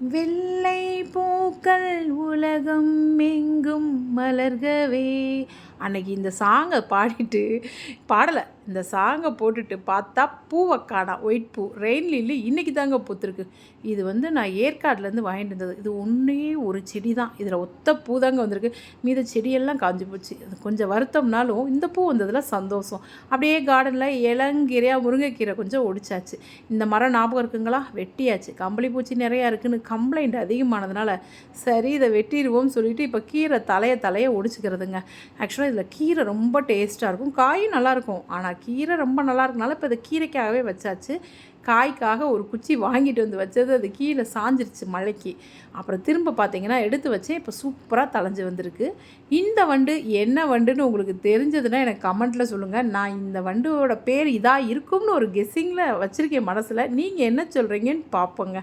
வெள்ளை போ பூக்கள் உலகம் எங்கும் மலர்கவே. அன்னைக்கு இந்த சாங்கை பாடிட்டு பாடலை. இந்த சாங்கை போட்டுட்டு பார்த்தா பூவை காணா ஒயிட் பூ. ரெயின் லில்லி இன்றைக்கி தாங்க பூத்துருக்கு. இது வந்து நான் ஏற்காடுலேருந்து வாங்கிட்டு இருந்தது இது ஒன்றே ஒரு செடி தான் இதில் ஒத்த பூ தாங்க வந்திருக்கு. மீத செடியெல்லாம் காஞ்சி போச்சு. அது கொஞ்சம் வருத்தம்னாலும் இந்த பூ வந்ததில் சந்தோஷம். அப்படியே கார்டனில் இளங்கீரையாக முருங்கைக்கீரை கொஞ்சம் ஒடிச்சாச்சு. இந்த மரம் ஞாபகம் இருக்குங்களா? வெட்டியாச்சு. கம்பளி பூச்சி நிறையா இருக்குதுன்னு கம்ப்ளைண்ட் அதிகமானதுனால சரி இதை வெட்டிடுவோம்னு சொல்லிட்டு இப்போ கீரை தலையை தலையை ஒடிச்சுக்கிறதுங்க. ஆக்சுவலாக இதில் கீரை ரொம்ப டேஸ்ட்டாக இருக்கும். காயும் நல்லாயிருக்கும் ஆனால் கீரை ரொம்ப நல்லா இருக்கனால இப்போ இதை கீரைக்காகவே வச்சாச்சு. காய்க்காக ஒரு குச்சி வாங்கிட்டு வந்து வச்சது. அது கீழே சாஞ்சிருச்சு மழைக்கு. அப்புறம் திரும்ப பார்த்தீங்கன்னா எடுத்து வச்சேன். இப்போ சூப்பராக தலைஞ்சு வந்திருக்கு. இந்த வண்டு என்ன வண்டுன்னு உங்களுக்கு தெரிஞ்சதுன்னா எனக்கு கமெண்ட்டில் சொல்லுங்கள் நான் இந்த வண்டுவோட பேர் இதாக இருக்கும்னு ஒரு கெஸ்ஸிங்கில் வச்சுருக்கேன் மனசில். நீங்கள் என்ன சொல்கிறீங்கன்னு பார்ப்போங்க